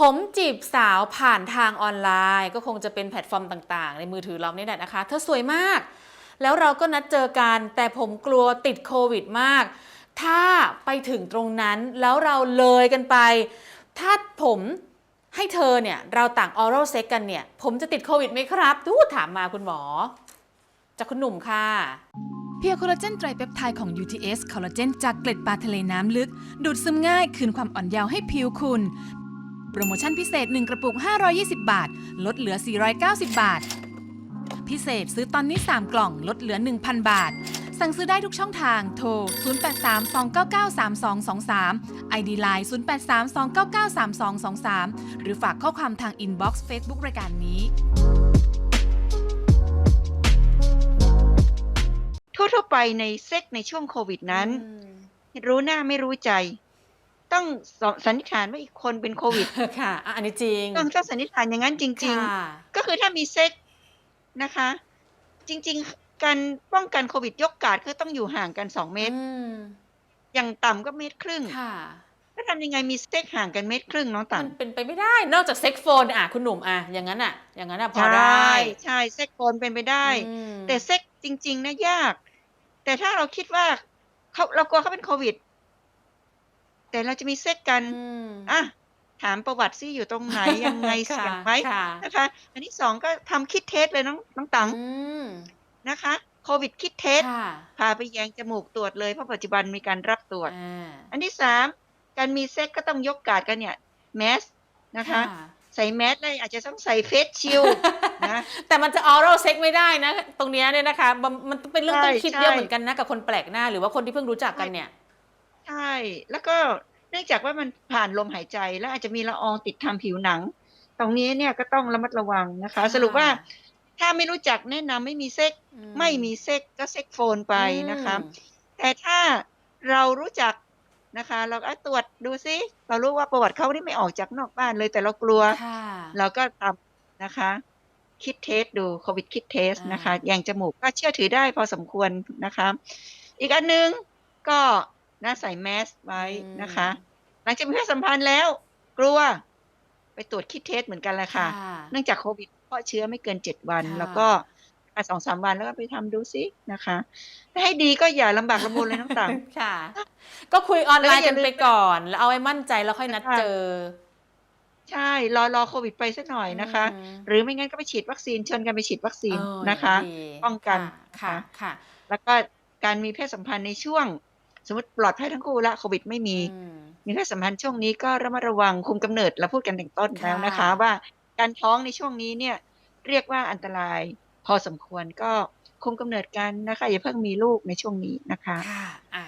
ผมจีบสาวผ่านทางออนไลน์ ก็คงจะเป็นแพลตฟอร์มต่างๆ ในมือถือเรานี่แหละนะคะ เธอสวยมาก แล้วเราก็นัดเจอกัน แต่ผมกลัวติดโควิดมาก ถ้าไปถึงตรงนั้นแล้วเราเลยกันไป ถ้าผมให้เธอเนี่ย เราต่างออรัลเซ็กกันเนี่ย ผมจะติดโควิดไหมครับดูถามมาคุณหมอ จากคุณหนุ่มค่ะ เพียวคลลาเจนไตรเปปไทด์ของ UTS คอลลาเจนจากเกล็ดปลาทะเลน้ำลึก ดูดซึมง่าย คืนความอ่อนเยาว์ให้ผิวคุณ โปรโมชั่นพิเศษ 1 กระปุก 520 บาท ลดเหลือ 490 บาท พิเศษซื้อตอนนี้ 3 กล่อง ลดเหลือ 1,000 บาท สั่งซื้อได้ทุกช่องทาง โทร 0832993223 ID Line 0832993223 หรือฝากข้อความทางอินบ็อกซ์เฟซบุ๊กรายการนี้ทั่วๆไปในเซ็กในช่วงโควิดนั้น รู้หน้าไม่รู้ใจ ต้องสสันนิษฐานว่าอีกคนเป็นโควิดค่ะอะ อันนี้จริง ต้องต้องสันนิษฐานอย่างนั้นจริงค่ะๆก็คือถ้ามีเซ็กนะคะ จริง ๆ การป้องกันโควิดยกการ์ดคือต้องอยู่ห่างกัน2เมตรอืมอย่างต่ำก็เมตรครึ่งค่ะแล้วทำยังไงมีเซ็กห่างกันเมตรครึ่งน้องต่ามังนเป็นไปไม่ได้ นอกจากเซ็กโฟนอะคุณหนุ่มอะอย่างนั้นอะ อย่างนั้นอะพอใช่ได้ ใช่เซ็กโฟนเป็นไปได้อืมแต่เซ็กจริง ๆนะยาก แต่ถ้าเราคิดว่าเขาเรากลัวเขาเป็นโควิด แต่เราจะมีเซ็กกันอืมอะถามประวัติซิอยู่ตรงไหนยังไงค่ะเสี่ยงไหมค่ะนะคะ อันที่สองก็ทำคิดเทสเลยน้องน้องตังอืมนะคะโควิดคิดเทสค่ะพาไปแยงจมูกตรวจเลยเพราะปัจจุบันมีการรับตรวจอ่าอันที่สามการมีเซ็กก็ต้องยกการ์ดกันเนี่ยแมสนะคะ ใส่แมสเลยอาจจะต้องใส่เฟสชิลนะแต่มันจะออรัลเซ็กไม่ได้นะ ตรงเนี้ยเนี่ยนะคะมันมันเป็นเรื่องใช่ต้องคิดใช่เยอะเหมือนกันนะกับคนแปลกหน้า หรือว่าคนที่เพิ่งรู้จักกันเนี่ย ใช่ แล้วก็เนื่องจากว่ามันผ่านลมหายใจ แล้วอาจจะมีละอองติดทางผิวหนัง ตรงนี้เนี่ยก็ต้องระมัดระวังนะคะค่ะสรุปว่าถ้าไม่รู้จักแนะนำไม่มีเซ็กอืไม่มีเซ็กก็เซ็กโฟนไปนะคะอืมแต่ถ้าเรารู้จักนะคะ เราก็ตรวจดูซิเรารู้ว่าประวัติเขาที่ไม่ออกจากนอกบ้านเลย แต่เรากลัวค่ะเราก็ทำนะคะ คิดเทสดูโควิดคิดเทสอ่านนะคะแยงจมูกก็เชื่อถือได้พอสมควรนะคะ อีกอันหนึงก็ นะใส่แมสไว้นะคะ หลังจากมีเพศสัมพันธ์แล้ว กลัว ไปตรวจคิดเทสเหมือนกันแหละค่ะ เนื่องจากโควิดเพราะเชื้อไม่เกินเจ็ดวันค่ะแล้วก็สองสามวันแล้วก็ไปทำดูซินะคะถ้าให้ดีก็อย่าลำบากลำบนเลยน้องต่างค่ะ ก็คุยออนไลน์แล้วอกัย่านลืมไปก่อน แล้วเอาไว้มั่นใจแล้วค่อยนัดค่ะเจอ ใช่ รอรอโควิดไปสักหน่อยนะคะอืมหรือไม่งั้นก็ไปฉีดวัคซีนเชิญกันไปฉีดวัคซีนเออนะคะดีป้องกันค่ะนะคะค่ะ แล้วก็การมีเพศสัมพันธ์ในช่วง สมมติปลอดภัยทั้งคู่ละโควิดไม่มีอืมมีเพศสัมพันธ์ช่วงนี้ก็ระมัดระวังคุมกำเนิดเราพูดกันถึงต้นค่ะแล้วนะคะ ว่าการท้องในช่วงนี้เนี่ยเรียกว่าอันตรายพอสมควรก็คุมกำเนิดกันนะคะอย่าเพิ่งมีลูกในช่วงนี้นะคะค่ะอะ